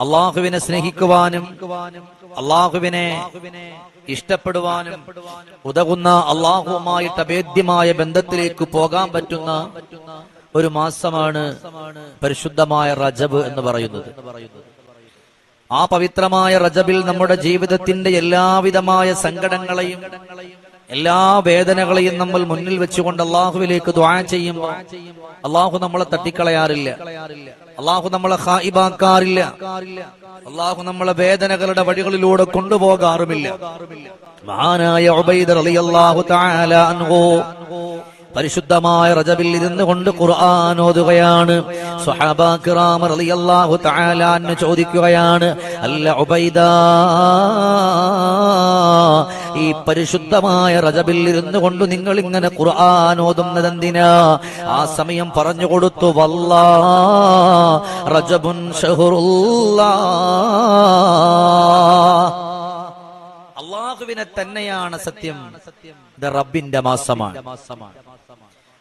അള്ളാഹുവിനെ സ്നേഹിക്കുവാനും അള്ളാഹുവിനെ ഇഷ്ടപ്പെടുവാനും ഉതകുന്ന അള്ളാഹുവുമായിട്ട് അഭേദ്യമായ ബന്ധത്തിലേക്ക് പോകാൻ പറ്റുന്ന ഒരു മാസമാണ് പരിശുദ്ധമായ റജബ് എന്ന് പറയുന്നത്. ആ പവിത്രമായ റജബിൽ നമ്മുടെ ജീവിതത്തിന്റെ എല്ലാവിധമായ സങ്കടങ്ങളെയും എല്ലാ വേദനകളെയും നമ്മൾ മുന്നിൽ വെച്ചുകൊണ്ട് അള്ളാഹുവിലേക്ക് ദ്വാ ചെയ്യുമ്പോൾ അള്ളാഹു നമ്മളെ തട്ടിക്കളയാറില്ല. അള്ളാഹു നമ്മളെ ഹായിബാക്കാറില്ല. അള്ളാഹു നമ്മളെ വേദനകളുടെ വഴികളിലൂടെ കൊണ്ടുപോകാറുമില്ല. മഹാനായ പരിശുദ്ധമായ റജബിൽ ഇരുന്ന് കൊണ്ട് ഖുർആൻ ഓതുകയാണ്. ചോദിക്കുകയാണ് അല്ല ഉബൈദ ഈ പരിശുദ്ധമായ റജബിൽ ഇരുന്ന് കൊണ്ട് നിങ്ങൾ ഇങ്ങനെ ഖുർആൻ ഓതുന്നത് എന്തിനാ? ആ സമയം പറഞ്ഞു കൊടുത്തു വല്ലാ അള്ളാഹുവിനെ തന്നെയാണ് സത്യം. ഇത് റബ്ബിന്റെ മാസമാണ്.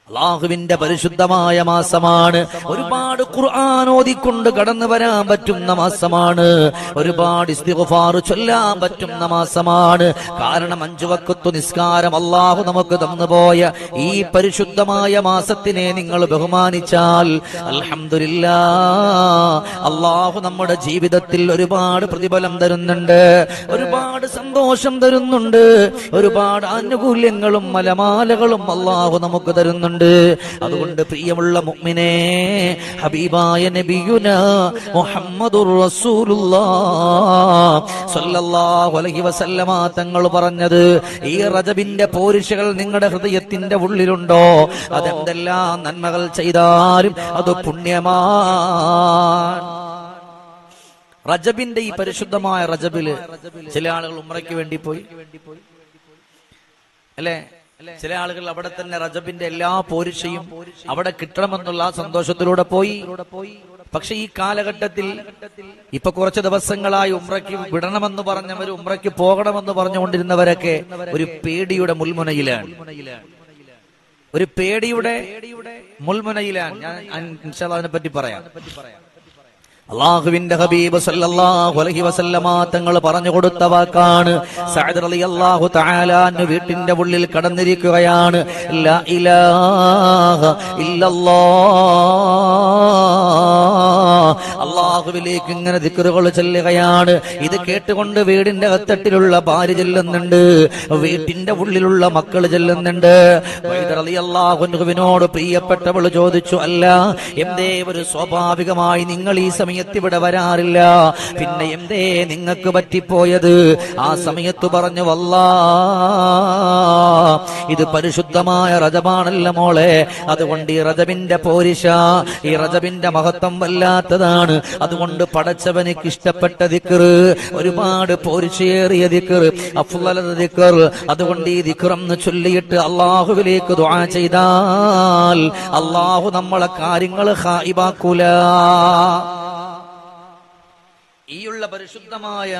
അള്ളാഹുവിന്റെ പരിശുദ്ധമായ മാസമാണ്. ഒരുപാട് ഖുർആൻ ഓതിക്കൊണ്ട് കടന്നു വരാൻ പറ്റുന്ന മാസമാണ്. ഒരുപാട് ഇസ്തിഗ്ഫാർ ചൊല്ലാൻ പറ്റുന്ന മാസമാണ്. കാരണം അഞ്ചു വക്കത്തു നിസ്കാരം അള്ളാഹു നമുക്ക് തന്നുപോയ ഈ പരിശുദ്ധമായ മാസത്തിനെ നിങ്ങൾ ബഹുമാനിച്ചാൽ അൽഹംദുലില്ലാ അള്ളാഹു നമ്മുടെ ജീവിതത്തിൽ ഒരുപാട് പ്രതിഫലം തരുന്നുണ്ട്. ഒരുപാട് സന്തോഷം തരുന്നുണ്ട്. ഒരുപാട് ആനുകൂല്യങ്ങളും മലമാലകളും അള്ളാഹു നമുക്ക് തരുന്നുണ്ട്. അതുകൊണ്ട് പ്രിയമുള്ള മുഅ്മിനെ ഹബീബായ നബിയുന മുഹമ്മദുർ റസൂലുള്ളാഹ് സല്ലല്ലാഹു അലൈഹി വസല്ലമ തങ്ങൾ പറഞ്ഞത് ഈ റജബിന്റെ പോരിശകൾ നിങ്ങളുടെ ഹൃദയത്തിന്റെ ഉള്ളിലുണ്ടോ? അതെന്തെല്ലാം നന്മകൾ ചെയ്താലും അത് പുണ്യമാണ്. റജബിന്റെ ഈ പരിശുദ്ധമായ റജബിൽ ചില ആളുകൾ ഉമ്രയ്ക്ക് വേണ്ടി പോയി. അല്ലെ? ചില ആളുകൾ അവിടെ തന്നെ റജബിന്റെ എല്ലാ പോരിശയും അവിടെ കിട്ടണമെന്നുള്ള സന്തോഷത്തിലൂടെ പോയി. പക്ഷെ ഈ കാലഘട്ടത്തിൽ ഇപ്പൊ കുറച്ച് ദിവസങ്ങളായി ഉമ്രയ്ക്ക് വിടണമെന്ന് പറഞ്ഞവർ ഉമ്രയ്ക്ക് പോകണമെന്ന് പറഞ്ഞുകൊണ്ടിരുന്നവരൊക്കെ ഒരു പേടിയുടെ മുൾമുനയിലാണ്. ഒരു പേടിയുടെ മുൾമുനയിലാണ്. ഞാൻ അതിനെ പറ്റി പറയാം. അള്ളാഹുവിന്റെ ഹബീബ് സല്ലല്ലാഹു അലൈഹി വസല്ലമ തങ്ങൾ പറഞ്ഞു കൊടുത്ത വാക്കാണ്. സഅദ് റളിയല്ലാഹു തആല അന്ന് വീട്ടിന്റെ ഉള്ളിൽ കടന്നിരിക്കുകയാണ്. ലാ ഇലാഹ ഇല്ലല്ലാഹ് അള്ളാഹുവിലേക്ക് ഇങ്ങനെ ദിക്കറുകൾ ചെല്ലുകയാണ്. ഇത് കേട്ടുകൊണ്ട് വീടിന്റെ അത്തട്ടിലുള്ള ഭാര്യ ചെല്ലുന്നുണ്ട്. വീട്ടിന്റെ ഉള്ളിലുള്ള മക്കൾ ചെല്ലുന്നുണ്ട്. അള്ളാഹുവിനോട് പ്രിയപ്പെട്ടവൾ ചോദിച്ചു അല്ല എന്തേ ഒരു സ്വാഭാവികമായി നിങ്ങൾ ഈ സമയത്ത് ഇവിടെ വരാറില്ല? പിന്നെ എന്തേ നിങ്ങൾക്ക് പറ്റിപ്പോയത്? ആ സമയത്ത് പറഞ്ഞു വല്ലാ ഇത് പരിശുദ്ധമായ റജബാണല്ല മോളെ. അതുകൊണ്ട് ഈ റജബിന്റെ പോരിഷ ഈ റജബിന്റെ മഹത്വം വല്ലാത്തതാണ് അതുകൊണ്ട് പടച്ചവനിക്ക് ഇഷ്ടപ്പെട്ട ദിക്കറ് ഒരുപാട് പോരിച്ചേറിയ ദിക്കറ് അഫുല്ലത ദിക്കർ അതുകൊണ്ട് ഈ ദിക്കറെന്ന് ചൊല്ലിയിട്ട് അള്ളാഹുവിലേക്ക് ദുആ ചെയ്താൽ അള്ളാഹു നമ്മളെ കാര്യങ്ങൾ ഹായിബാക്കൂല. ഈയുള്ള പരിശുദ്ധമായ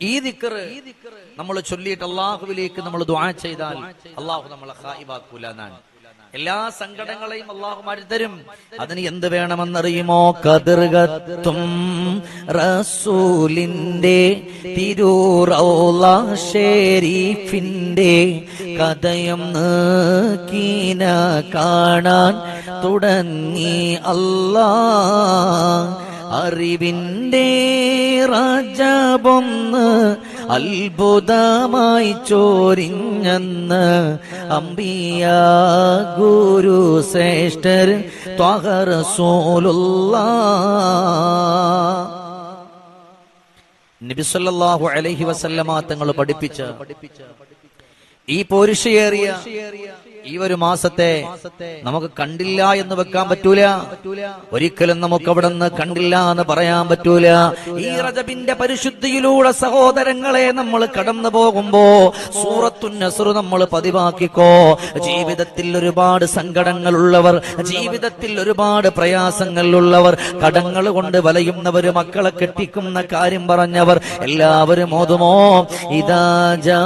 ഈ ദിക്കറ് നമ്മൾ ചൊല്ലിയിട്ട് അള്ളാഹുവിലേക്ക് നമ്മൾ ദുആ ചെയ്താൽ അള്ളാഹു നമ്മളെ ഹായിബാക്കൂല എന്നാണ്. എല്ലാ സങ്കടങ്ങളെയും അള്ളാഹു മാറ്റിത്തരും അതിന് എന്ത് വേണമെന്നറിയുമോ? കതിർകത്തും റസൂലിന്റെ തിരൂറൗള ഷെരീഫിന്റെ കഥയം കീന കാണാൻ തുടങ്ങി അല്ലാ അറിവിന്റെ രാജബൊന്ന് അത്ഭുതമായി ചോരിഞ്ഞെന്ന് അമ്പിയ ഗുരു ശ്രേഷ്ഠർ നബിസല്ലാഹു അലൈഹി വസല്ലമ തങ്ങൾ പഠിപ്പിച്ച ഈ പോരുഷയേറിയ ഈ ഒരു മാസത്തെ നമുക്ക് കണ്ടില്ല എന്ന് വെക്കാൻ പറ്റൂല. ഒരിക്കലും നമുക്ക് അവിടെ നിന്ന് കണ്ടില്ല എന്ന് പറയാൻ പറ്റൂല. ഈ റജബിന്റെ പരിശുദ്ധിയിലൂടെ സഹോദരങ്ങളെ നമ്മൾ കടന്നു പോകുമ്പോ സൂറത്തു നസറു നമ്മൾ പതിവാക്കിക്കോ. ജീവിതത്തിൽ ഒരുപാട് സങ്കടങ്ങളുള്ളവർ ജീവിതത്തിൽ ഒരുപാട് പ്രയാസങ്ങളുള്ളവർ കടങ്ങൾ കൊണ്ട് വലയുന്നവർ മക്കളെ കെട്ടിക്കുന്ന കാര്യം പറഞ്ഞവർ എല്ലാവരും ഓതുമോ? ഇതാ ജാ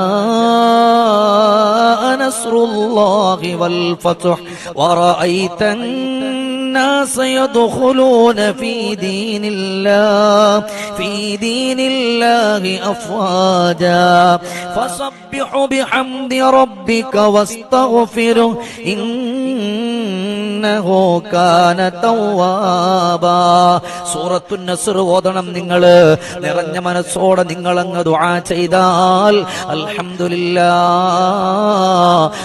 നസ്രുല്ലാ الله والفتح ورأيت الناس يدخلون في دين الله في دين الله أفواجا. فسبح بحمد ربك واستغفره توابا സൂറത്തു ഓതണം നിങ്ങൾ നിറഞ്ഞ മനസ്സോടെ നിങ്ങൾ അങ്ങ് ദുആ ചെയ്താൽ അൽഹംദുലില്ലാ.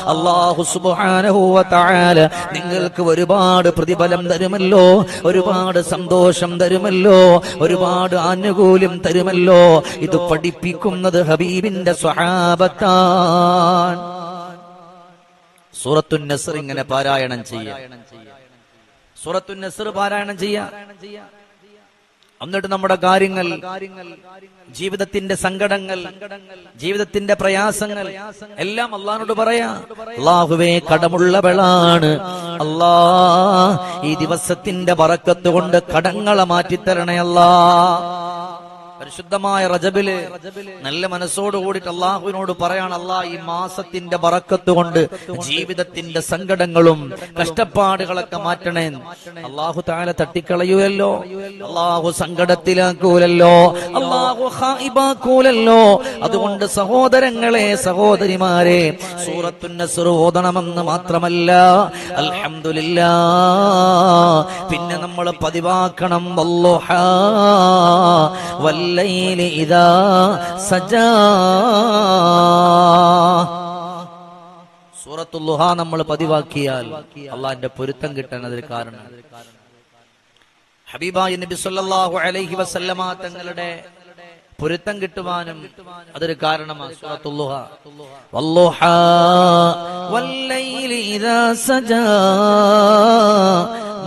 അല്ലാഹു സുബ്ഹാനഹു നിങ്ങൾക്ക് ഒരുപാട് പ്രതിഫലം തരുമല്ലോ ഒരുപാട് സന്തോഷം തരുമല്ലോ ഒരുപാട് ആനുകൂല്യം തരുമല്ലോ. ഇത് പഠിപ്പിക്കുന്നത് ഹബീബിന്റെ സ്വഹാബത്താൻ സൂറത്തു നസർ ഇങ്ങനെ പാരായണം ചെയ്യാം. സൂറത്തു നസർ പാരായണം ചെയ്യാം. എന്നിട്ട് നമ്മുടെ കാര്യങ്ങൾ ജീവിതത്തിന്റെ സങ്കടങ്ങൾ ജീവിതത്തിന്റെ പ്രയാസങ്ങൾ എല്ലാം അള്ളഹാനോട് പറയാ. അള്ളാഹുവേ കടമുള്ളവളാണ്. അല്ലാ ഈ ദിവസത്തിന്റെ പറക്കത്ത് കൊണ്ട് കടങ്ങളെ മാറ്റിത്തരണേ അല്ലാ പരിശുദ്ധമായ റജബിൽ നല്ല മനസ്സോട് കൂടിയിട്ട് അള്ളാഹുവിനോട് പറയാൻ അല്ലാ ഈ മാസത്തിന്റെ പറക്കത്ത് കൊണ്ട് ജീവിതത്തിന്റെ സങ്കടങ്ങളും കഷ്ടപ്പാടുകളൊക്കെ മാറ്റണേ. അള്ളാഹു താഴെ തട്ടിക്കളയൂലല്ലോ അള്ളാഹു സങ്കടത്തിലാക്കൂലല്ലോ. അള്ളാഹു ഹായിബാക്കൂലല്ലോ. അതുകൊണ്ട് സഹോദരങ്ങളെ സഹോദരിമാരെ സൂറത്തു നസ്ർ ഓതണമെന്ന് മാത്രമല്ല അൽഹംദുലില്ലാ പിന്നെ നമ്മൾ പതിവാക്കണം വല്ലുഹാ والليل إذا سجى സൂറത്തുല്ലുഹ നമ്മൾ പതിവാക്കിയാൽ അള്ളാഹിന്റെ പൊരുത്തം കിട്ടാൻ അതിൽ കാരണം ഹബീബായി നബി സല്ലല്ലാഹു അലൈഹി വസല്ലമ തങ്ങളുടെ പൊരുത്തം കിട്ടുവാനും അതൊരു കാരണമാണ് സൂറത്തുല്ലുഹ വല്ലുഹ വല്ലൈലി ഇദാ സജാ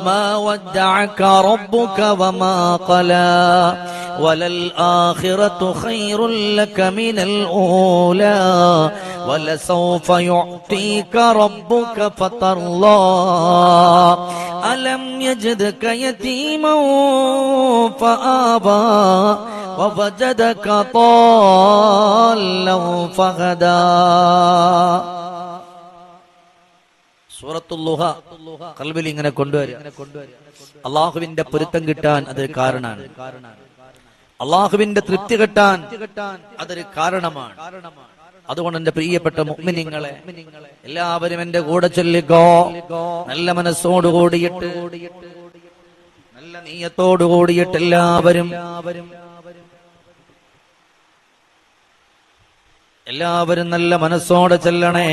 ما ودعك ربك وما قلى وللآخرة خير لك من الأولى ولسوف يعطيك ربك فترضى ألم يجدك يتيما فآبى ووجدك ضالا فهدى സൂറത്തുല്ലുഹ കൽബിൽ ഇങ്ങനെ കൊണ്ടുവരിക. അള്ളാഹുവിന്റെ പൊരുത്തം കിട്ടാൻ അത് കാരണമാണ് അള്ളാഹുവിന്റെ തൃപ്തി കിട്ടാൻ അതൊരു കാരണമാണ്. അതുകൊണ്ട് എന്റെ പ്രിയപ്പെട്ട മുഗ്മിനിങ്ങളെ എല്ലാവരും എന്റെ കൂടെ ചൊല്ലിക്കോ നല്ല മനസ്സോട് കൂടിയിട്ട് നല്ല നീയത്തോടു കൂടിയിട്ട് എല്ലാവരും എല്ലാവരും നല്ല മനസ്സോടെ ചെല്ലണേ.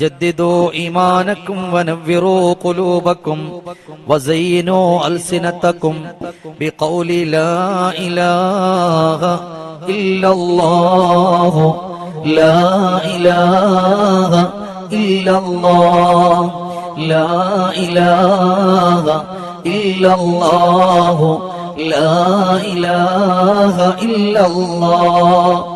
ജദ്ദിദോ ഈമാനക്കും വനവ്വിറൂ ഖുലൂബക്കും വസയ്യിനൂ അൽസിനതക്കും ബിഖൗലി ലാ ഇലാഹ ഇല്ലല്ലാഹു ലാ ഇലാഹ ഇല്ലല്ലാഹു ലാ ഇലാഹ ഇല്ലല്ലാഹു ലാ ഇലാഹ ഇല്ലല്ലാഹു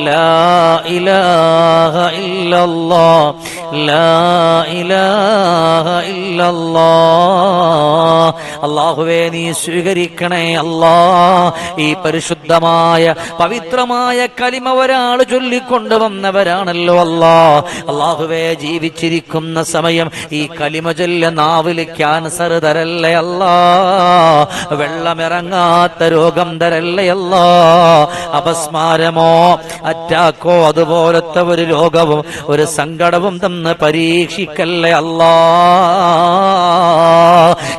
لا إله إلا الله അള്ളാഹുവേ നീ സ്വീകരിക്കണേ അല്ലാ ഈ പരിശുദ്ധമായ പവിത്രമായ കലിമ ഒരാൾ ചൊല്ലിക്കൊണ്ട് വന്നവരാണല്ലോ അല്ലാ അള്ളാഹുവേ ജീവിച്ചിരിക്കുന്ന സമയം ഈ കലിമ ചൊല്ല നാവില് ക്യാൻസർ തരല്ലേ അല്ലാ വെള്ളമിറങ്ങാത്ത രോഗം തരല്ലേ അല്ലാ അപസ്മാരമോ അറ്റാക്കോ അതുപോലത്തെ ഒരു രോഗവും ഒരു സങ്കടവും തന്ന് പരീക്ഷിക്കല്ലേ അല്ലാ.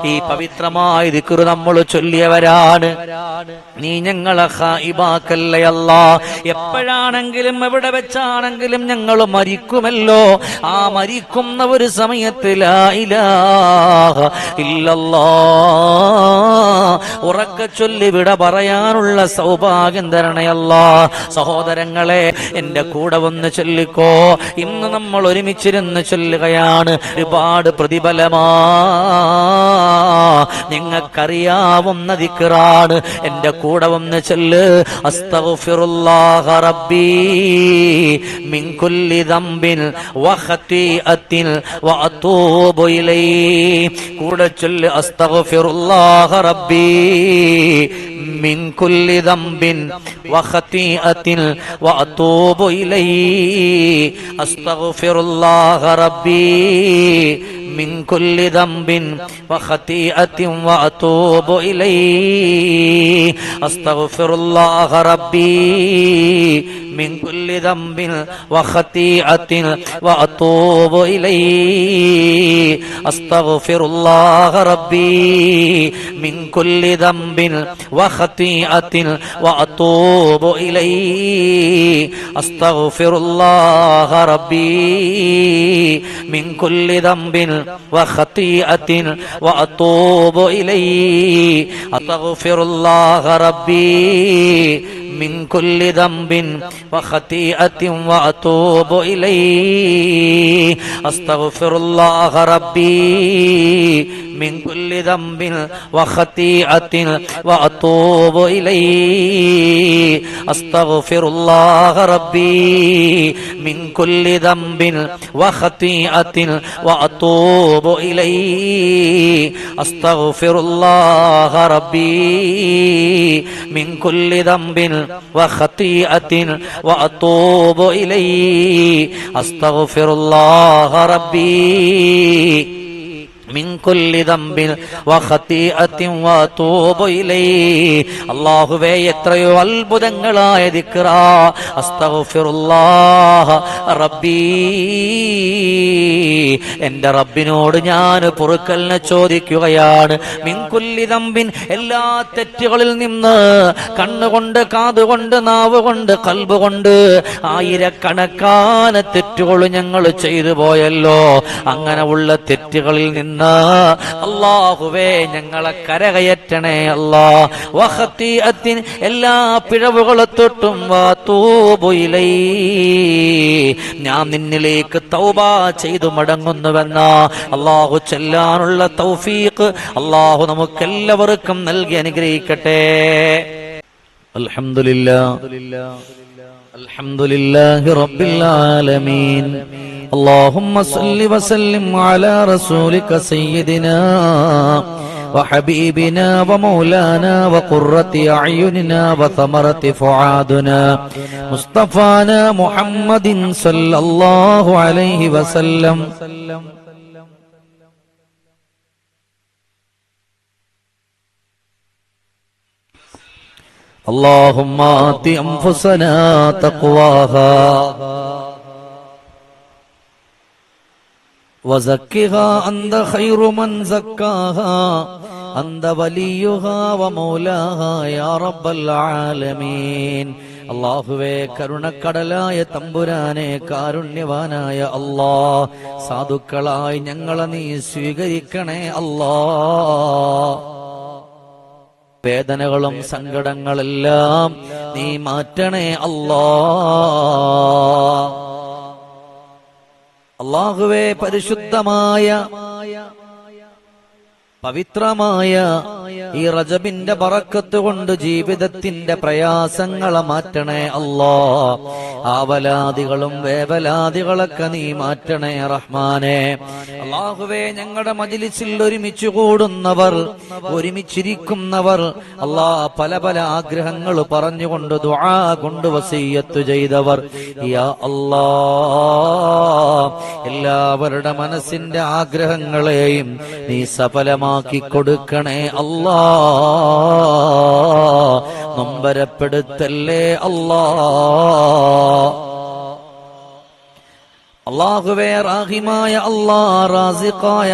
ഈ പവിത്രമായ ദിക്കുറു നമ്മൾ ചൊല്ലിയവരാണ്. നീ ഞങ്ങളെ ഹായിബാക്കല്ലേ അല്ലാ. എപ്പോഴാണെങ്കിലും എവിടെ വെച്ചാണെങ്കിലും ഞങ്ങൾ മരിക്കുമല്ലോ. ആ മരിക്കുന്ന ഒരു സമയത്തിലായില്ല ഉറക്ക ചൊല്ലി വിട പറയാനുള്ള സൗഭാഗ്യം തരണയല്ല. ജനങ്ങളെ എന്റെ കൂടെ വന്ന് ചൊല്ലിക്കോ. ഇന്ന് നമ്മൾ ഒരുമിച്ചിരുന്ന് ചൊല്ലുകയാണ്. ഒരുപാട് പ്രതിഫലമാ. നിങ്ങൾക്കറിയാവുന്ന ദിക്കറാണ് എന്റെ കൂടെ വന്ന് ചൊല്ല്. അസ്തഗ്ഫിറുല്ലാഹ റബ്ബി മിൻ കുല്ലി ദംബിൻ വഖതിഅത്തിൻ വഅതൂബു കൂടെ ചൊല്ല്. അസ്തഗ്ഫിറുല്ലാഹ മിൻ കുല്ലി وأتوب إليه. أستغفر الله ربي. من كل ذنب وخطيئة وأتوب إليه. أستغفر الله ربي من كل ذنب وخطيئة وأتوب إليه. أستغفر الله ربي من كل ذنب وخطيئة وأتوب إليه. أستغفر الله ربي من كل ذنب وخطيئة وأتوب إليه. أستغفر الله ربي من كل ذنب وخطيئة وأتوب إليه. أستغفر الله ربي من كل ذنب وخطيئة وأتوب إليه. أستغفر الله ربي من كل ذنب وخطيئة وأتوب إليه. أستغفر الله ربي من كل ذنب وخطيئة وأتوب إليه. أستغفر الله ربي അള്ളാഹുവേ എത്രയോ അത്ഭുതങ്ങളായ റബ്ബീ. എന്റെ റബ്ബിനോട് ഞാൻ പൊറുക്കലിനെ ചോദിക്കുകയാണ്. മിൻകുല്ലി തമ്പിൻ എല്ലാ തെറ്റുകളിൽ നിന്ന് കണ്ണുകൊണ്ട് കാതുകൊണ്ട് നാവ് കൊണ്ട് കൽബ് കൊണ്ട് ആയിരക്കണക്കാന തെറ്റുകൾ ഞങ്ങൾ ചെയ്തു പോയല്ലോ. അങ്ങനെ ഉള്ള തെറ്റുകളിൽ നിന്ന് അള്ളാഹുവേ ഞങ്ങളെ കരകയറ്റണേ അല്ലാ വഹത്തിയത്തിൻ എല്ലാ പിഴവുകളെ തൊട്ടും വാത്തൂബുയിലൈ ഞാൻ നിന്നിലേക്ക് തൗബ ചെയ്തു മടങ്ങുന്നുവെന്ന അള്ളാഹു ചെല്ലാനുള്ള തൗഫീഖ് അള്ളാഹു നമുക്കെല്ലാവർക്കും നൽകി അനുഗ്രഹിക്കട്ടെ അൽഹംദുലില്ലാ الحمد لله رب العالمين اللهم صل وسلم على رسولك سيدنا وحبيبنا ومولانا وقرة أعيننا وثمرة فعادنا مصطفانا محمد صلى الله عليه وسلم. اللهم آت أنفسنا تقواها. وزكها أنت خير من زكاها أنت وليها ومولاها يا رب العالمين അള്ളാഹുവേ കരുണക്കടലായ തമ്പുരാനെ കാരുണ്യവാനായ അല്ലാ സാധുക്കളായി ഞങ്ങളെ നീ സ്വീകരിക്കണേ അല്ലാ വേദനകളും സങ്കടങ്ങളെല്ലാം നീ മാറ്റണേ അല്ലാ അള്ളാഹുവേ പരിശുദ്ധമായ പവിത്രമായ ഈ റജബിന്റെ പറക്കത്ത് കൊണ്ട് ജീവിതത്തിന്റെ പ്രയാസങ്ങളെ മാറ്റണേ അല്ലോ. ആവലാദികളും വേവലാദികളൊക്കെ നീ മാറ്റണേ റഹ്മാനെ. അള്ളാഹുവേ ഞങ്ങളുടെ മജിലിസിൽ ഒരുമിച്ച് കൂടുന്നവർ ഒരുമിച്ചിരിക്കുന്നവർ അല്ലാ പല പല ആഗ്രഹങ്ങൾ പറഞ്ഞുകൊണ്ട് ദുആ കൊണ്ട് വസീയത്ത് ചെയ്തവർ. യാ എല്ലാവരുടെ മനസ്സിന്റെ ആഗ്രഹങ്ങളെയും നീ സഫലമാക്കി കൊടുക്കണേ അല്ലാ. നൊമ്പരപ്പെടുത്തല്ലേ അല്ലാ അള്ളാഹുവേ റാഹിമായ അല്ലാ റാസിഖായ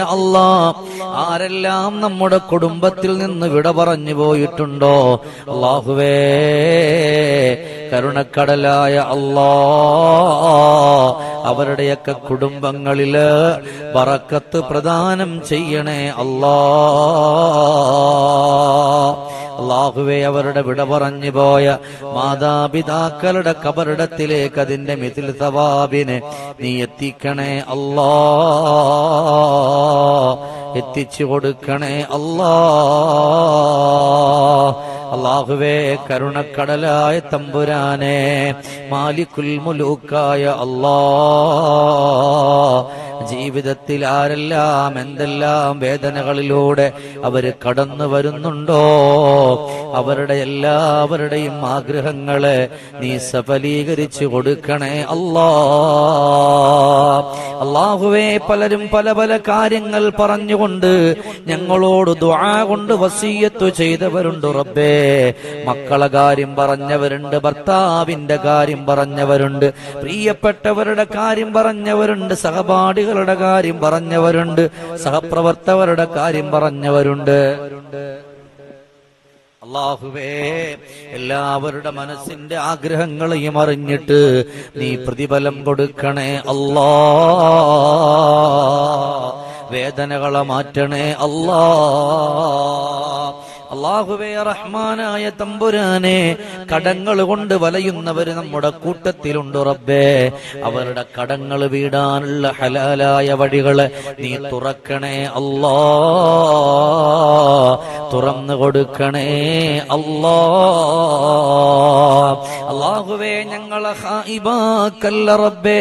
ആരെല്ലാം നമ്മുടെ കുടുംബത്തിൽ നിന്ന് വിട പറഞ്ഞു പോയിട്ടുണ്ടോ? അള്ളാഹുവേ കരുണക്കടലായ അല്ലാ അവരുടെയൊക്കെ കുടുംബങ്ങളിൽ വറക്കത്ത് പ്രദാനം ചെയ്യണേ അല്ലാ. അള്ളാഹുവെ അവരുടെ വിട പറഞ്ഞു പോയ മാതാപിതാക്കളുടെ കബറിടത്തിലേക്ക് അതിന്റെ മിഥിൽ സവാബിനെ നീ എത്തിക്കണേ അല്ലാ. എത്തിച്ചു കൊടുക്കണേ അല്ലാ. അള്ളാഹുവേ കരുണക്കടലായ തമ്പുരാനെ മാലിക്കുൽ മുലൂക്കായ അല്ലാ ജീവിതത്തിൽ ആരെല്ലാം എന്തെല്ലാം വേദനകളിലൂടെ അവർ കടന്നു വരുന്നുണ്ടോ? അവരുടെ എല്ലാവരുടെയും ആഗ്രഹങ്ങളെ നീ സഫലീകരിച്ചു കൊടുക്കണേ അല്ലാ. അള്ളാഹുവേ പലരും പല പല കാര്യങ്ങൾ പറഞ്ഞുകൊണ്ട് ഞങ്ങളോട് ദ്വാ കൊണ്ട് വസീയത്തു ചെയ്തവരുണ്ട് റബ്ബേ. മക്കളെ കാര്യം പറഞ്ഞവരുണ്ട് ഭർത്താവിന്റെ കാര്യം പറഞ്ഞവരുണ്ട് പ്രിയപ്പെട്ടവരുടെ കാര്യം പറഞ്ഞവരുണ്ട് സഹപാഠികളുടെ കാര്യം പറഞ്ഞവരുണ്ട് സഹപ്രവർത്തകരുടെ കാര്യം പറഞ്ഞവരുണ്ട്. അള്ളാഹുവേ എല്ലാവരുടെ മനസ്സിന്റെ ആഗ്രഹങ്ങളെയും അറിഞ്ഞിട്ട് നീ പ്രതിഫലം കൊടുക്കണേ അല്ലാ. വേദനകളെ മാറ്റണേ അല്ലാ. അള്ളാഹുവേ റഹ്മാനായ തമ്പുരാനെ കടങ്ങൾ കൊണ്ട് വലയുന്നവര് നമ്മുടെ കൂട്ടത്തിലുണ്ട് റബ്ബേ. അവരുടെ കടങ്ങൾ വീടാനുള്ള ഹലാലായ വഴികളെ നീ തുറക്കണേ അല്ലാ. തുറന്നു കൊടുക്കണേ അല്ലാ. അള്ളാഹുവേ ഞങ്ങളെ റബ്ബേ.